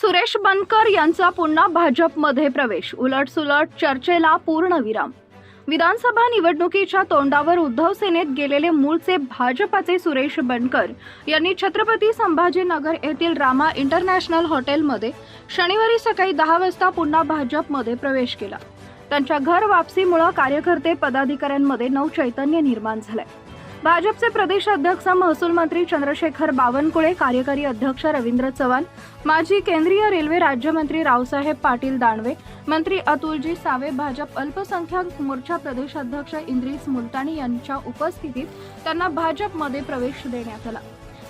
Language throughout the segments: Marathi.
सुरेश बनकर यांचा पुन्हा भाजपमध्ये प्रवेश. उलटसुलट चर्चेला पूर्णविराम विधानसभा निवडणुकीच्या तोंडावर उद्धव सेनेत गेलेले मूळचे भाजपाचे सुरेश बनकर यांनी छत्रपती संभाजीनगर येथील रामा इंटरनॅशनल हॉटेलमध्ये शनिवारी सकाळी दहा वाजता पुन्हा भाजपमध्ये प्रवेश केला. त्यांच्या घर वापसीमुळे कार्यकर्ते पदाधिकाऱ्यांमध्ये नवचैतन्य निर्माण झालंय. भाजपचे प्रदेश अध्यक्ष महसूल मंत्री चंद्रशेखर बावनकुळे कार्यकारी अध्यक्ष रवींद्र चव्हाण माजी केंद्रीय रेल्वे राज्यमंत्री रावसाहेब पाटील दानवे मंत्री अतुलजी सावे भाजप अल्पसंख्याक मोर्चा प्रदेश अध्यक्ष इंद्रिस मुलतानी यांच्या उपस्थितीत त्यांना भाजपमध्ये प्रवेश देण्यात आला.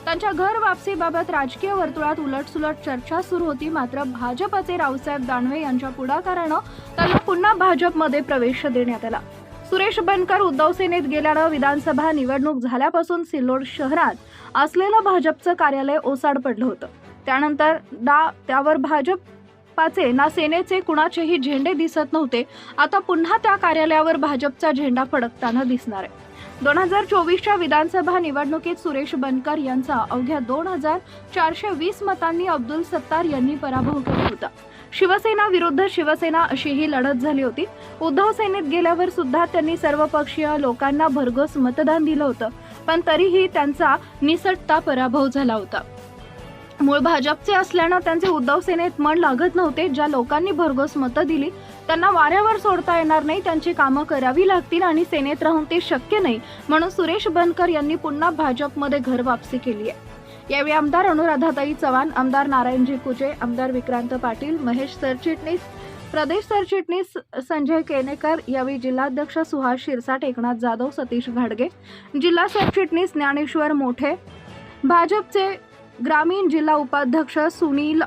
त्यांच्या घर वापसीबाबत राजकीय वर्तुळात उलटसुलट चर्चा सुरू होती मात्र भाजपचे रावसाहेब दानवे यांच्या पुढाकारानं त्यांना पुन्हा भाजपमध्ये प्रवेश देण्यात आला. सुरेश बनकर उद्धव सेनेत गेल्यानं विधानसभा निवडणूक झाल्यापासून सिल्लोड शहरात असलेलं भाजपचं कार्यालय ओसाड पडलं होतं. त्यानंतर दा त्यावर भाजपाचे ना सेनेचे कुणाचेही झेंडे दिसत नव्हते. आता पुन्हा त्या कार्यालयावर भाजपचा झेंडा फडकताना दिसणार आहे. दोन हजार चोवीसच्या विधानसभा निवडणुकीत सुरेश बनकर यांचा अवघ्या दोन हजार चारशे वीस मतांनी अब्दुल सत्तार यांनी पराभव केला होता. शिवसेना विरुद्ध शिवसेना अशी ही लढत झाली होती. उद्धव सेनेत गेल्यावर सुद्धा त्यांनी सर्वपक्षीय लोकांना भरघोस मतदान दिलं होतं. पण तरीही त्यांचा निसटता पराभव झाला होता. मूळ भाजपचे असल्यानं त्यांचे उद्धव सेनेत मन लागत नव्हते. ज्या लोकांनी भरघोस मतं दिली त्यांना वाऱ्यावर सोडता येणार नाही. त्यांची कामं करावी लागतील आणि सेनेत राहून ते शक्य नाही. म्हणून सुरेश बनकर यांनी पुन्हा भाजपमध्ये घर वापसी केली आहे यावेळी आमदार अनुराधाताई चव्हाण आमदार नारायणजी कुजे आमदार विक्रांत पाटील महेश सरचिटणीस प्रदेश सरचिटणीस संजय केनेकर यावेळी जिल्हाध्यक्ष सुहास शिरसाट एकनाथ जाधव सतीश घाडगे जिल्हा सरचिटणीस ज्ञानेश्वर मोठे भाजपचे ग्रामीण जिल्हा उपाध्यक्ष सुनील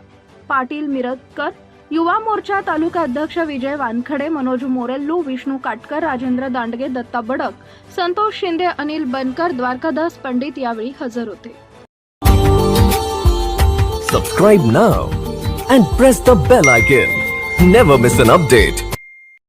पाटील मिरतकर युवा मोर्चा तालुका अध्यक्ष विजय वानखडे मनोज मोरेल्लू विष्णू काटकर राजेंद्र दांडगे दत्ता बडक संतोष शिंदे अनिल बनकर द्वारकादास पंडित यावेळी हजर होते. Subscribe now and press the bell icon never miss an update